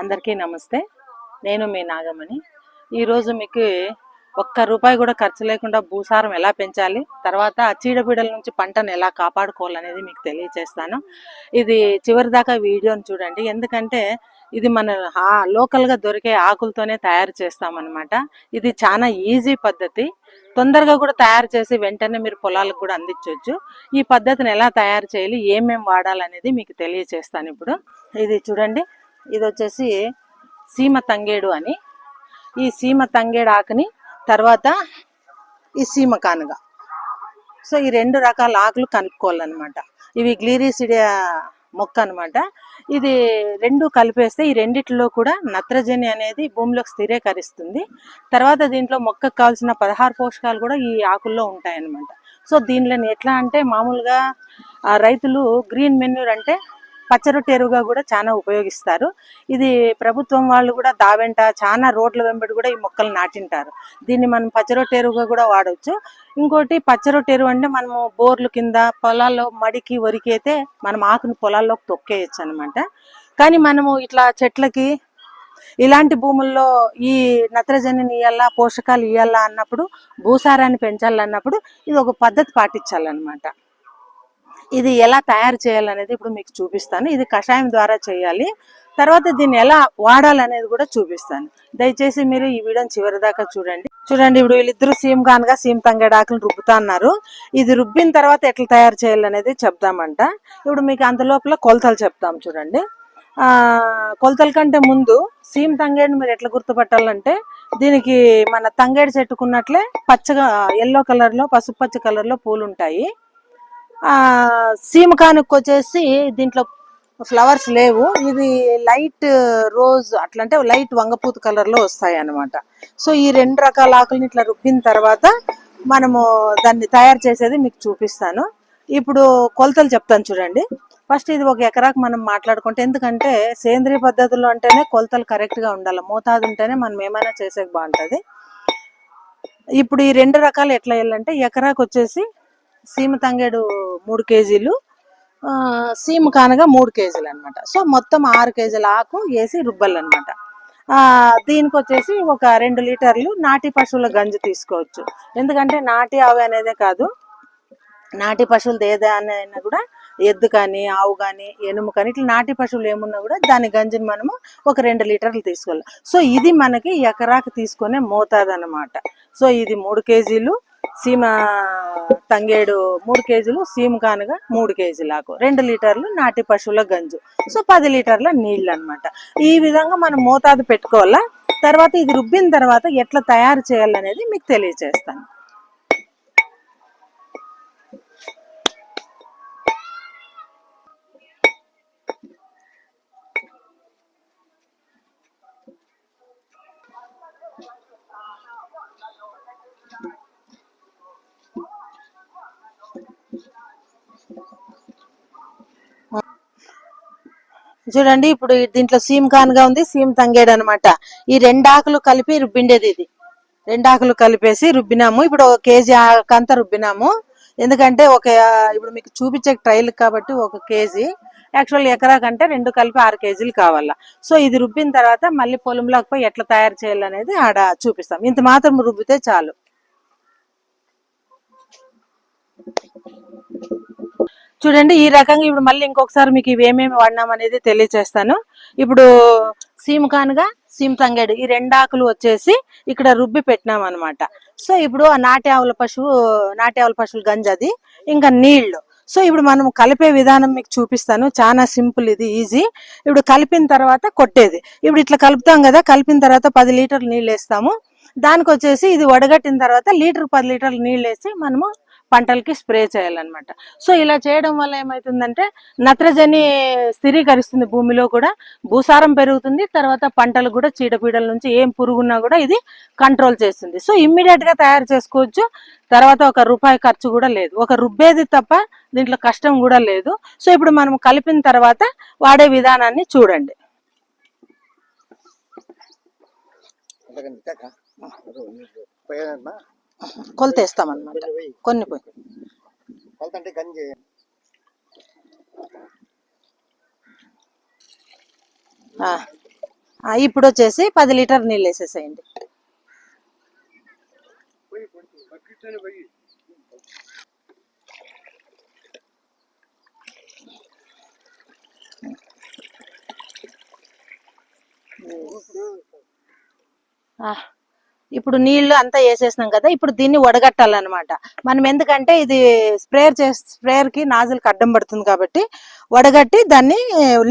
అందరికీ నమస్తే. నేను మీ నాగమణి. ఈరోజు మీకు ఒక్క రూపాయి కూడా ఖర్చు లేకుండా భూసారం ఎలా పెంచాలి తర్వాత చీడపీడల నుంచి పంటను ఎలా కాపాడుకోవాలనేది మీకు తెలియచేస్తాను. ఇది చివరి దాకా వీడియోని చూడండి. ఎందుకంటే ఇది మన ఆ లోకల్గా దొరికే ఆకులతోనే తయారు చేస్తామన్నమాట. ఇది చాలా ఈజీ పద్ధతి. తొందరగా కూడా తయారు చేసి వెంటనే మీరు పొలాలకు కూడా అందించవచ్చు ఈ పద్ధతిని ఎలా తయారు చేయాలి ఏమేమి వాడాలనేది మీకు తెలియచేస్తాను ఇప్పుడు. ఇది చూడండి. ఇది వచ్చేసి సీమ తంగేడు అని. ఈ సీమ తంగేడు ఆకుని తర్వాత ఈ సీమ కానుగ. సో ఈ రెండు రకాల ఆకులు కలుపుకోవాలన్నమాట. ఇవి గ్లీరీసిడియా మొక్క అన్నమాట. ఇది రెండు కలిపేస్తే ఈ రెండిట్లో కూడా నత్రజని అనేది భూమిలోకి స్థిరీకరిస్తుంది. తర్వాత దీంట్లో మొక్కకు కావాల్సిన పదహారు పోషకాలు కూడా ఈ ఆకుల్లో ఉంటాయన్నమాట. సో దీనిలో ఎట్లా అంటే మామూలుగా రైతులు గ్రీన్ మెన్యూర్ అంటే పచ్చరొట్టె ఎరువుగా కూడా చాలా ఉపయోగిస్తారు. ఇది ప్రభుత్వం వాళ్ళు కూడా దావెంట చాలా రోడ్ల వెంబడి కూడా ఈ మొక్కలు నాటింటారు. దీన్ని మనం పచ్చరొట్టె ఎరువుగా కూడా వాడవచ్చు ఇంకోటి పచ్చరొట్టె ఎరువు అంటే మనము బోర్లు కింద పొలాల్లో మడికి వరికైతే మనం ఆకుని పొలాల్లోకి తొక్కేయచ్చు అనమాట కానీ మనము ఇట్లా చెట్లకి ఇలాంటి భూముల్లో ఈ నత్రజనిని ఇయ్యాలా పోషకాలు ఇవ్వాలా అన్నప్పుడు భూసారాన్ని పెంచాలన్నప్పుడు ఇది ఒక పద్ధతి పాటించాలన్నమాట. ఇది ఎలా తయారు చేయాలనేది ఇప్పుడు మీకు చూపిస్తాను. ఇది కషాయం ద్వారా చేయాలి. తర్వాత దీన్ని ఎలా వాడాలనేది కూడా చూపిస్తాను. దయచేసి మీరు ఈ వీడియోని చివరి దాకా చూడండి. చూడండి ఇప్పుడు వీళ్ళిద్దరు సీమ్ కానుగా సీమ్ తంగడాకులు రుబ్బుతా అన్నారు ఇది రుబ్బిన తర్వాత ఎట్లా తయారు చేయాలనేది చెప్దామంట. ఇప్పుడు మీకు అంత లోపల కొలతలు చెప్తాం చూడండి. ఆ కొలతల కంటే ముందు సీమ్ తంగేడిని మీరు ఎట్లా గుర్తుపట్టాలంటే దీనికి మన తంగేడు చెట్టుకున్నట్లే పచ్చగా ఎల్లో కలర్లో పసుపు పచ్చ కలర్లో పూలు ఉంటాయి. సీమకానికి వచ్చేసి దీంట్లో ఫ్లవర్స్ లేవు. ఇది లైట్ రోజ్ అట్లా అంటే లైట్ వంగపూత కలర్లో వస్తాయి అన్నమాట సో ఈ రెండు రకాల ఆకులని ఇట్లా రుబ్బిన తర్వాత మనము దాన్ని తయారు చేసేది మీకు చూపిస్తాను. ఇప్పుడు కొలతలు చెప్తాను చూడండి. ఫస్ట్ ఇది ఒక ఎకరాకు మనం మాట్లాడుకుంటే ఎందుకంటే సేంద్రియ పద్ధతుల్లో అంటేనే కొలతలు కరెక్ట్గా ఉండాలి. మోతాదు ఉంటేనే మనం ఏమైనా చేసేకి బాగుంటది. ఇప్పుడు ఈ రెండు రకాలు ఎట్లా వేయాలంటే ఎకరాకు వచ్చేసి సీమ తంగేడు మూడు కేజీలు ఆ, సీమ కానగా మూడు కేజీలు అన్నమాట. సో మొత్తం ఆరు కేజీల ఆకు వేసి రుబ్బాలన్నమాట. ఆ దీనికి వచ్చేసి ఒక రెండు లీటర్లు నాటి పశువుల గంజి తీసుకోవచ్చు. ఎందుకంటే నాటి ఆవు అనేదే కాదు నాటి పశువులు ఏదైనా కూడా ఎద్దు కానీ ఆవు కానీ ఎనుము కానీ ఇట్లా నాటి పశువులు ఏమున్నా కూడా దాని గంజిని మనము ఒక రెండు లీటర్లు తీసుకోవాలి. సో ఇది మనకి ఎకరాకు తీసుకునే మోతాదు అనమాట సో ఇది మూడు కేజీలు సీమ తంగేడు మూడు కేజీలు సీమ కానుగా మూడు కేజీలకు రెండు లీటర్లు నాటి పశువుల గంజు. సో పది లీటర్ల నీళ్ళు అన్నమాట ఈ విధంగా మనం మోతాదు పెట్టుకోవాలా? తర్వాత ఇది రుబ్బిన తర్వాత ఎట్లా తయారు చేయాలనేది మీకు తెలియజేస్తాను. చూడండి ఇప్పుడు దీంట్లో సీమ్ కాన్గా ఉంది సీమ్ తంగేడు అనమాట ఈ రెండు ఆకులు కలిపి రుబ్బిండేది ఇది. రెండు ఆకులు కలిపేసి రుబ్బినాము. ఇప్పుడు ఒక కేజీ ఆకంతా రుబ్బినాము. ఎందుకంటే ఒక ఇప్పుడు మీకు చూపించే ట్రైల్ కాబట్టి ఒక కేజీ. యాక్చువల్ ఎకరా కంటే రెండు కలిపి ఆరు కేజీలు కావాలా. సో ఇది రుబ్బిన తర్వాత మళ్ళీ పొలంలోకి పోయి ఎట్లా తయారు చేయాలనేది ఆడ చూపిస్తాం. ఇంత మాత్రం రుబ్బితే చాలు. చూడండి ఈ రకంగా ఇప్పుడు మళ్ళీ ఇంకొకసారి మీకు ఇవి ఏమేమి వాడినాం అనేది తెలియచేస్తాను. ఇప్పుడు సీమ కానుగా సీమ తంగేడు ఈ రెండు ఆకులు వచ్చేసి ఇక్కడ రుబ్బి పెట్టినాం అనమాట సో ఇప్పుడు ఆ నాటి ఆవుల పశువు నాటి ఆవుల పశువుల గంజి అది ఇంకా నీళ్ళు. సో ఇప్పుడు మనం కలిపే విధానం మీకు చూపిస్తాను. చాలా సింపుల్ ఇది ఈజీ. ఇప్పుడు కలిపిన తర్వాత కొట్టేది. ఇప్పుడు ఇట్లా కలుపుతాం కదా కలిపిన తర్వాత పది లీటర్లు నీళ్ళు వేస్తాము. దానికి వచ్చేసి ఇది వడగట్టిన తర్వాత లీటర్ పది లీటర్లు నీళ్ళు వేసి మనము పంటలకి స్ప్రే చేయాలన్నమాట. సో ఇలా చేయడం వల్ల ఏమవుతుందంటే నత్రజని స్థిరీకరిస్తుంది భూమిలో కూడా భూసారం పెరుగుతుంది తర్వాత పంటలు కూడా చీడపీడల నుంచి ఏం పురుగున్నా కూడా ఇది కంట్రోల్ చేస్తుంది. సో ఇమ్మీడియట్గా తయారు చేసుకోవచ్చు తర్వాత ఒక రూపాయి ఖర్చు కూడా లేదు. ఒక రుబ్బేది తప్ప దీంట్లో కష్టం కూడా లేదు. సో ఇప్పుడు మనం కలిపిన తర్వాత వాడే విధానాన్ని చూడండి. పోయానమ్మా కొలతేస్తామన్నమాట కొన్ని పోయి. గంజి ఆ, ఇప్పుడు వచ్చేసి పది లీటర్ నీళ్ళు వేసేసేయండి ఆ, ఇప్పుడు నీళ్ళు అంతా వేసేసినాం కదా ఇప్పుడు దీన్ని వడగట్టాలన్నమాట. మనం ఎందుకంటే ఇది స్ప్రేయర్ చే స్ప్రేయర్కి నాజులకి అడ్డం పడుతుంది కాబట్టి వడగట్టి దాన్ని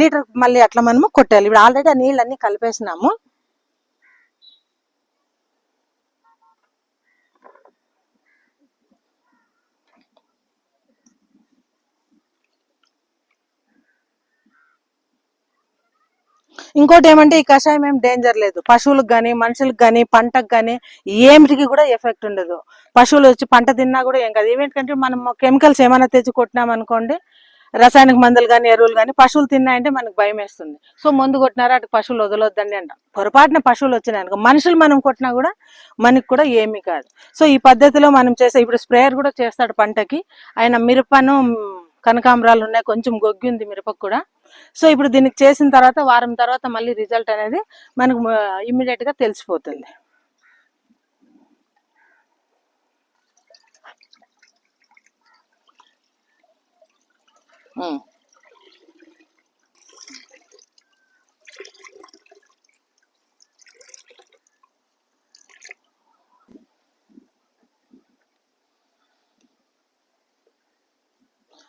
లీటర్ మళ్ళీ అట్లా మనము కొట్టాలి. ఇప్పుడు ఆల్రెడీ ఆ నీళ్ళు అన్ని కలిపేసినాము. ఇంకోటి ఏమంటే ఈ కషాయం ఏం డేంజర్ లేదు. పశువులకు కానీ మనుషులకు కానీ పంటకు కానీ ఏమిటికి కూడా ఎఫెక్ట్ ఉండదు. పశువులు వచ్చి పంట తిన్నా కూడా ఏం కాదు. ఏమిటంటే మనం కెమికల్స్ ఏమైనా తెచ్చి కొట్టినాం అనుకోండి రసాయనిక మందులు కానీ ఎరువులు కానీ పశువులు తిన్నాయంటే మనకు భయం వేస్తుంది. సో మందు కొట్టినారా అటు పశువులు వదలొద్దండి అంట. పొరపాటున పశువులు వచ్చినాయనుకో మనుషులు మనం కొట్టినా కూడా మనకి కూడా ఏమీ కాదు. సో ఈ పద్ధతిలో మనం చేసే ఇప్పుడు స్ప్రేయర్ కూడా చేస్తాడు పంటకి. ఆయన మిరపను కనకాంబరాలు ఉన్నాయి కొంచెం గొగ్గి ఉంది మిరపకు కూడా సో ఇప్పుడు దీనికి చేసిన తర్వాత వారం తర్వాత మళ్ళీ రిజల్ట్ అనేది మనకు ఇమ్మీడియట్గా తెలిసిపోతుంది ఉమ్.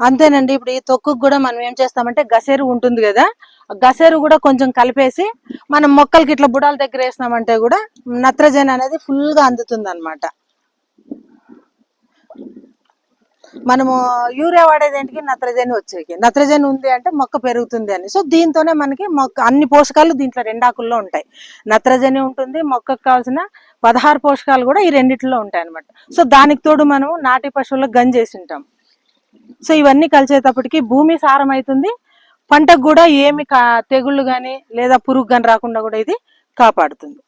అంతేనండి. ఇప్పుడు ఈ తొక్కుకు కూడా మనం ఏం చేస్తామంటే గసేరు ఉంటుంది కదా గసేరు కూడా కొంచెం కలిపేసి మనం మొక్కలకి ఇట్లా బుడాల దగ్గర వేసినామంటే కూడా నత్రజని అనేది ఫుల్గా అందుతుంది అనమాట మనము యూరియా వాడేదేంటికి నత్రజని వచ్చేకి. నత్రజని ఉంది అంటే మొక్క పెరుగుతుంది అని. సో దీంతోనే మనకి మొక్క అన్ని పోషకాలు దీంట్లో రెండాకుల్లో ఉంటాయి. నత్రజని ఉంటుంది మొక్కకు కావాల్సిన పదహారు పోషకాలు కూడా ఈ రెండిట్లో ఉంటాయి అనమాట సో దానికి తోడు మనం నాటి పశువులకు గంజేసి ఉంటాం. సో ఇవన్నీ కలిసేటప్పటికి భూమి సారం అవుతుంది. పంటకు కూడా ఏమి కా- తెగుళ్ళు కానీ లేదా పురుగు కానీ రాకుండా కూడా ఇది కాపాడుతుంది.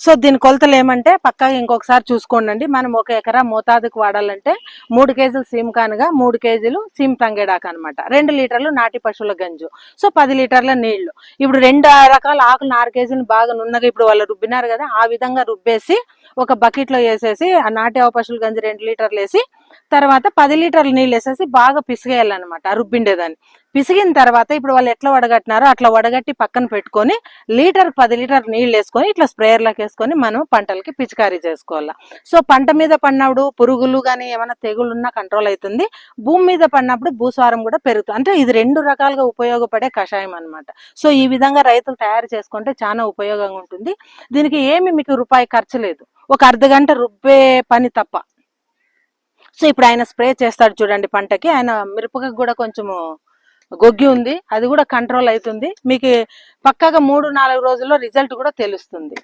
సో దీని కొలతలు ఏమంటే పక్కాగా ఇంకొకసారి చూసుకోండి మనం ఒక ఎకరా మోతాదుకు వాడాలంటే మూడు కేజీలు సీమకానుగా మూడు కేజీలు సీమ్ తంగేడాక అనమాట రెండు లీటర్లు నాటి పశువుల గంజు. సో పది లీటర్ల నీళ్ళు. ఇప్పుడు రెండు రకాల ఆకులు ఆరు కేజీలు బాగా నున్నగా ఇప్పుడు వాళ్ళు రుబ్బినారు కదా ఆ విధంగా రుబ్బేసి ఒక బకెట్లో వేసేసి ఆ నాటి ఆవు పశువుల గంజు రెండు లీటర్లు వేసి తర్వాత పది లీటర్ల నీళ్ళు వేసేసి బాగా పిసిగేయాలన్నమాట రుబ్బిండేదాన్ని. పిసిగిన తర్వాత ఇప్పుడు వాళ్ళు ఎట్లా వడగట్టినారో అట్లా వడగట్టి పక్కన పెట్టుకొని లీటర్ పది లీటర్ నీళ్ళు వేసుకొని ఇట్లా స్ప్రేయర్లకు వేసుకొని మనం పంటలకి పిచికారీ చేసుకోవాలి. సో పంట మీద పడినప్పుడు పురుగులు కానీ ఏమైనా తెగులు ఉన్నా కంట్రోల్ అవుతుంది భూమి మీద పడినప్పుడు భూస్వారం కూడా పెరుగుతుంది. అంటే ఇది రెండు రకాలుగా ఉపయోగపడే కషాయం అన్నమాట. సో ఈ విధంగా రైతులు తయారు చేసుకుంటే చాలా ఉపయోగంగా ఉంటుంది. దీనికి ఏమి మీకు రూపాయి ఖర్చు లేదు. ఒక అర్ధ గంట రుబ్బే పని తప్ప. సో ఇప్పుడు ఆయన స్ప్రే చేస్తాడు చూడండి పంటకి. ఆయన మిరపకి కూడా కొంచెము గొగ్గి ఉంది. అది కూడా కంట్రోల్ అవుతుంది. మీకు పక్కాగా మూడు నాలుగు రోజుల్లో రిజల్ట్ కూడా తెలుస్తుంది.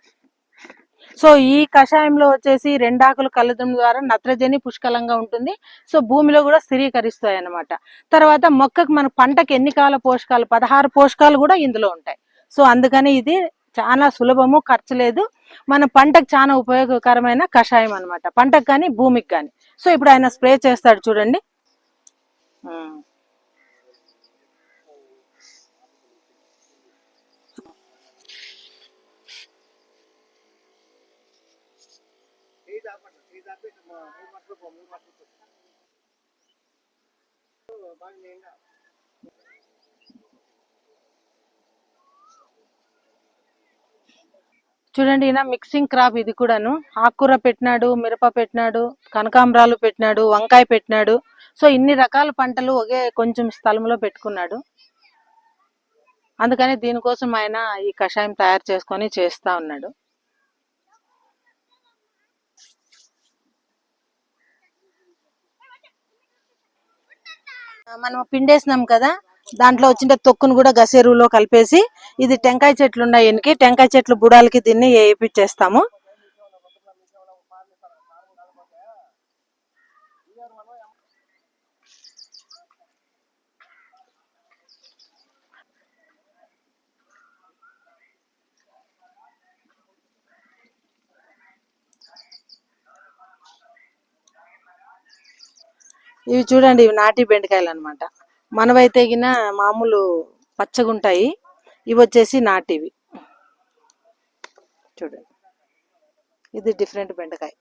సో ఈ కషాయంలో వచ్చేసి రెండాకులు కలదం ద్వారా నత్రజని పుష్కలంగా ఉంటుంది. సో భూమిలో కూడా స్థిరీకరిస్తాయి అన్నమాట తర్వాత మొక్కకు మన పంటకి ఎన్ని కాల పోషకాలు? పదహారు పోషకాలు కూడా ఇందులో ఉంటాయి. సో అందుకని ఇది చాలా సులభము ఖర్చు లేదు. మన పంటకు చాలా ఉపయోగకరమైన కషాయం అన్నమాట. పంటకు కానీ భూమికి కానీ. సో ఇప్పుడు ఆయన స్ప్రే చేస్తాడు చూడండి. బాగా చూడండి ఈయన మిక్సింగ్ క్రాప్ ఇది కూడాను. ఆకుకూర పెట్టినాడు మిరప పెట్టినాడు కనకాంబరాలు పెట్టినాడు వంకాయ పెట్టినాడు. సో ఇన్ని రకాల పంటలు ఒకే కొంచెం స్థలంలో పెట్టుకున్నాడు. అందుకని దీనికోసం ఆయన ఈ కషాయం తయారు చేసుకొని చేస్తా ఉన్నాడు. మనం పిండేసినాం కదా దాంట్లో వచ్చిన తొక్కును కూడా గసేరులో కలిపేసి ఇది టెంకాయ చెట్లు ఉన్నాయి ఎనికి. టెంకాయ చెట్లు బుడాలకి దీన్ని వేయించేస్తాము. ఇవి చూడండి ఇవి నాటి బెండకాయలు అనమాట మనవైతే గిన మామూలు పచ్చగుంటాయి. ఇవి వచ్చేసి నాటివి. చూడండి. ఇది డిఫరెంట్ బెండకాయ.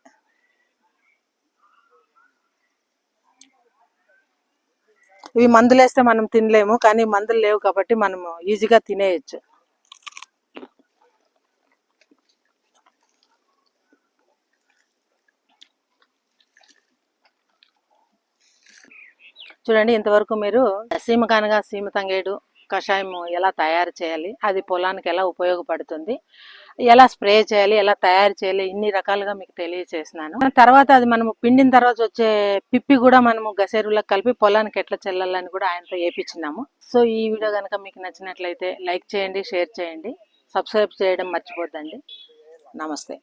ఇవి మందులు వేస్తే మనం తినలేము కానీ మందులు లేవు కాబట్టి మనము ఈజీగా తినేయచ్చు. చూడండి ఇంతవరకు మీరు సీమ కానగా సీమ తంగేడు కషాయం ఎలా తయారు చేయాలి అది పొలానికి ఎలా ఉపయోగపడుతుంది ఎలా స్ప్రే చేయాలి ఎలా తయారు చేయాలి ఇన్ని రకాలుగా మీకు తెలియచేసినాను. తర్వాత అది మనము పిండిన తర్వాత వచ్చే పిప్పి కూడా మనము గసేరులో కలిపి పొలానికి ఎట్లా చెల్లాలని కూడా ఆయనతో వేపించినాము సో ఈ వీడియో కనుక మీకు నచ్చినట్లయితే లైక్ చేయండి షేర్ చేయండి సబ్స్క్రైబ్ చేయడం మర్చిపోద్దండి. నమస్తే.